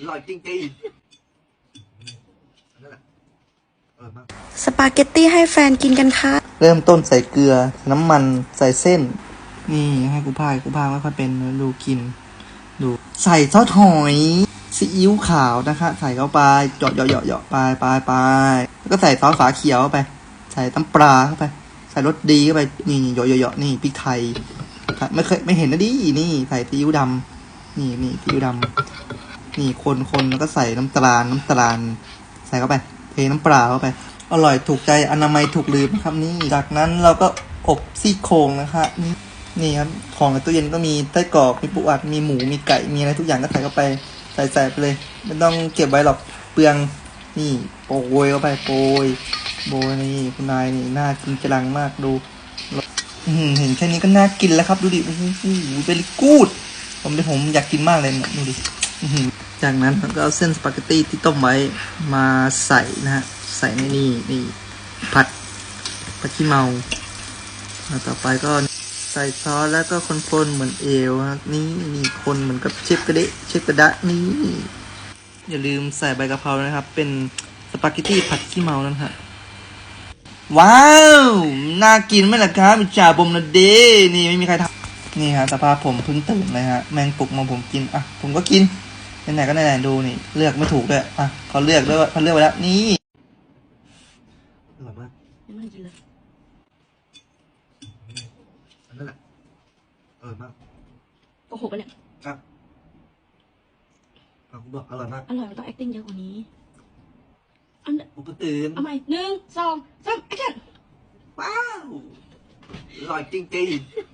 อร่อยจริงๆนั่นแหละอร่อยมากสปาเกตตี้ให้แฟนกินกันค่ะ เริ่มต้นใส่เกลือ น้ำมันใส่เส้น นี่ให้กูพายกูพายไม่ค่อยเป็นนะดูกิน ดู ใส่ซอสหอยซีอิ๊วขาวนะคะ ใส่เข้าไปเหยาะเหยาะเหยาะเหยาะไปไปไปแล้วก็ใส่ซอสฝาเขียวเข้าไป ใส่น้ำปลาเข้าไป ใส่รสดีเข้าไปนี่เหยาะเหยาะเหยาะนี่พริกไทยไม่เคยไม่เห็นนะดินี่ ใส่ซีอิ๊วดำนี่นี่ซีอิ๊วดำ นี่คนคนแล้วก็ใส่น้ำตาลน้ำตาล ใส่เข้าไป เทน้ำปลาเข้าไป อร่อยถูกใจอนามัยถูกลืมนะครับนี่ จากนั้นเราก็อบซี่โครงนะคะนี่นี่ครับของในตู้เย็นก็มีไส้กรอกมีปูอัดมีหมูมีไก่มีอะไรทุกอย่างก็ใส่เข้าไปใส่ใส่ไปเลยไม่ต้องเก็บไว้หรอกเปลืองนี่โปรยเข้าไปโปรยโบยนี่คุณนายนี่น่ากินจรังมากดูเห็นแค่นี้ก็น่ากินแล้วครับ ดูดิโอ้โหเป็นกูดผมเดี๋ยวผมอยากกินมากเลยเนี่ยดูดิ จากนั้นเราก็เอาเส้นสปาเกตตี้ที่ต้มไว้มาใส่นะฮะ ใส่ในนี่นี่ผัดผัดขี้เมา ต่อไปก็ใส่ซอสแล้วก็คนๆเหมือนเอวนะนี่นี่คนเหมือนกับเชฟกระเดะเชฟกระดะนี่อย่าลืมใส่ใบกะเพรานะครับ เป็นสปาเกตตี้ผัดขี้เมานั่นฮะว้าว น่ากินไหมล่ะครับจฉาผมนะเดนี่ไม่มีใครทำนี่ฮะสภาพผมเพิ่งตื่นเลยฮะ แมงปุกมาผมกิน อะ ผมก็กิน ไหนๆก็ไหนๆดูนี่ เลือกไม่ถูกด้วยอะเขาเลือกด้วยว่าเขาเลือกไว้แล้ว นี่อร่อยมากยังไม่ได้กินเลยนั่นแหละอร่อยมากโกหกปะเนี่ยครับเอาคุณบอกอร่อยมากอร่อยมันต้อง acting เยอะกว่านี้อันผมเพิ่งตื่นเอาใหม่หนึ่งสองสาม action ว้าวอร่อยจริงๆว้าว